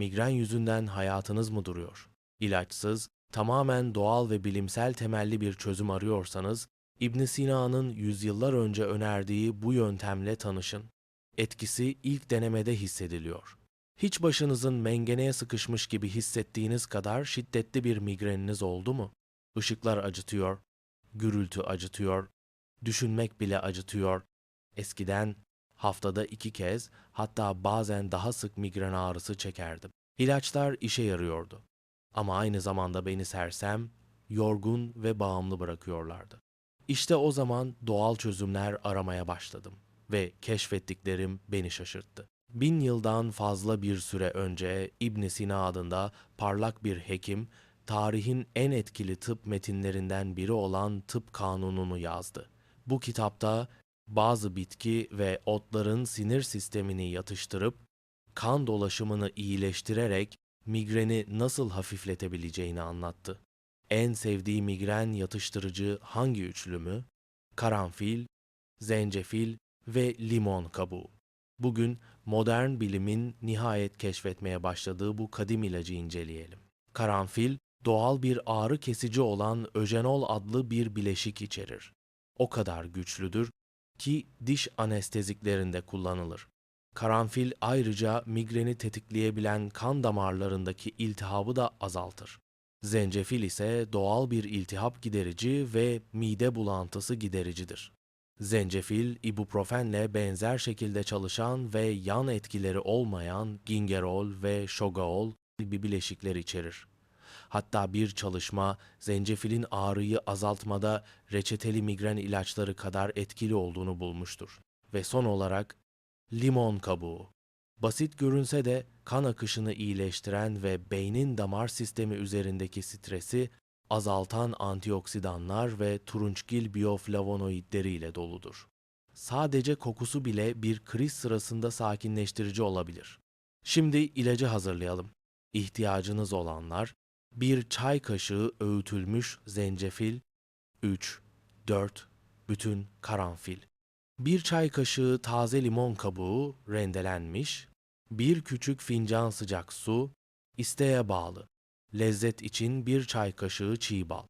Migren yüzünden hayatınız mı duruyor? İlaçsız, tamamen doğal ve bilimsel temelli bir çözüm arıyorsanız, İbn Sina'nın yüzyıllar önce önerdiği bu yöntemle tanışın. Etkisi ilk denemede hissediliyor. Hiç başınızın mengeneye sıkışmış gibi hissettiğiniz kadar şiddetli bir migreniniz oldu mu? Işıklar acıtıyor, gürültü acıtıyor, düşünmek bile acıtıyor. Eskiden haftada iki kez hatta bazen daha sık migren ağrısı çekerdim. İlaçlar işe yarıyordu. Ama aynı zamanda beni sersem, yorgun ve bağımlı bırakıyorlardı. İşte o zaman doğal çözümler aramaya başladım ve keşfettiklerim beni şaşırttı. Bin yıldan fazla bir süre önce İbn Sina adında parlak bir hekim, tarihin en etkili tıp metinlerinden biri olan Tıp Kanununu yazdı. Bu kitapta bazı bitki ve otların sinir sistemini yatıştırıp kan dolaşımını iyileştirerek migreni nasıl hafifletebileceğini anlattı. En sevdiği migren yatıştırıcı hangi üçlü mü? Karanfil, zencefil ve limon kabuğu. Bugün modern bilimin nihayet keşfetmeye başladığı bu kadim ilacı inceleyelim. Karanfil, doğal bir ağrı kesici olan öjenol adlı bir bileşik içerir. O kadar güçlüdür ki diş anesteziklerinde kullanılır. Karanfil ayrıca migreni tetikleyebilen kan damarlarındaki iltihabı da azaltır. Zencefil ise doğal bir iltihap giderici ve mide bulantısı gidericidir. Zencefil, ibuprofenle benzer şekilde çalışan ve yan etkileri olmayan gingerol ve şogaol gibi bileşikler içerir. Hatta bir çalışma zencefilin ağrıyı azaltmada reçeteli migren ilaçları kadar etkili olduğunu bulmuştur. Ve son olarak limon kabuğu. Basit görünse de kan akışını iyileştiren ve beynin damar sistemi üzerindeki stresi azaltan antioksidanlar ve turunçgil biyoflavonoidleriyle doludur. Sadece kokusu bile bir kriz sırasında sakinleştirici olabilir. Şimdi ilacı hazırlayalım. İhtiyacınız olanlar bir çay kaşığı öğütülmüş zencefil, 3, 4 bütün karanfil, bir çay kaşığı taze limon kabuğu rendelenmiş, bir küçük fincan sıcak su, isteğe bağlı. Lezzet için bir çay kaşığı çiğ bal.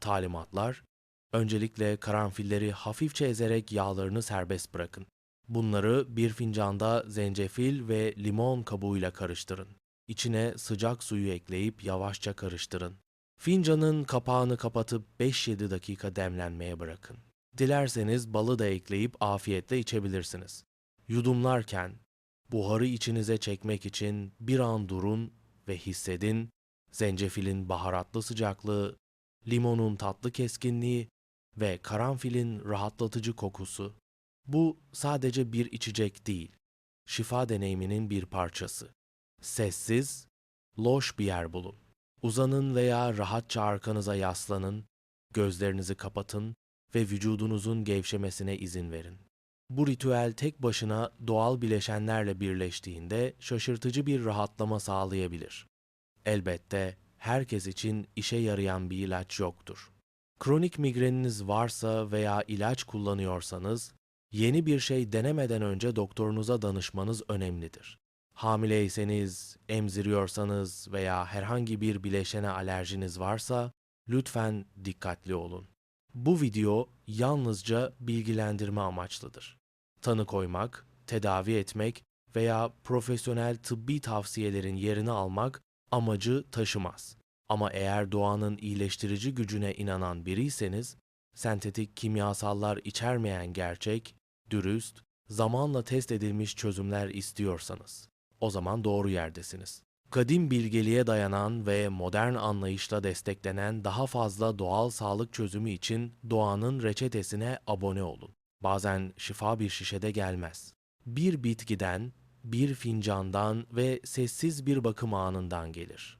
Talimatlar, öncelikle karanfilleri hafifçe ezerek yağlarını serbest bırakın. Bunları bir fincanda zencefil ve limon kabuğuyla karıştırın. İçine sıcak suyu ekleyip yavaşça karıştırın. Fincanın kapağını kapatıp 5-7 dakika demlenmeye bırakın. Dilerseniz balı da ekleyip afiyetle içebilirsiniz. Yudumlarken buharı içinize çekmek için bir an durun ve hissedin zencefilin baharatlı sıcaklığı, limonun tatlı keskinliği ve karanfilin rahatlatıcı kokusu. Bu sadece bir içecek değil, şifa deneyiminin bir parçası. Sessiz, loş bir yer bulun. Uzanın veya rahatça arkanıza yaslanın, gözlerinizi kapatın ve vücudunuzun gevşemesine izin verin. Bu ritüel tek başına doğal bileşenlerle birleştiğinde şaşırtıcı bir rahatlama sağlayabilir. Elbette herkes için işe yarayan bir ilaç yoktur. Kronik migreniniz varsa veya ilaç kullanıyorsanız, yeni bir şey denemeden önce doktorunuza danışmanız önemlidir. Hamileyseniz, emziriyorsanız veya herhangi bir bileşene alerjiniz varsa lütfen dikkatli olun. Bu video yalnızca bilgilendirme amaçlıdır. Tanı koymak, tedavi etmek veya profesyonel tıbbi tavsiyelerin yerini almak amacı taşımaz. Ama eğer doğanın iyileştirici gücüne inanan biriyseniz, sentetik kimyasallar içermeyen gerçek, dürüst, zamanla test edilmiş çözümler istiyorsanız, o zaman doğru yerdesiniz. Kadim bilgeliğe dayanan ve modern anlayışla desteklenen daha fazla doğal sağlık çözümü için doğanın reçetesine abone olun. Bazen şifa bir şişede gelmez. Bir bitkiden, bir fincandan ve sessiz bir bakım anından gelir.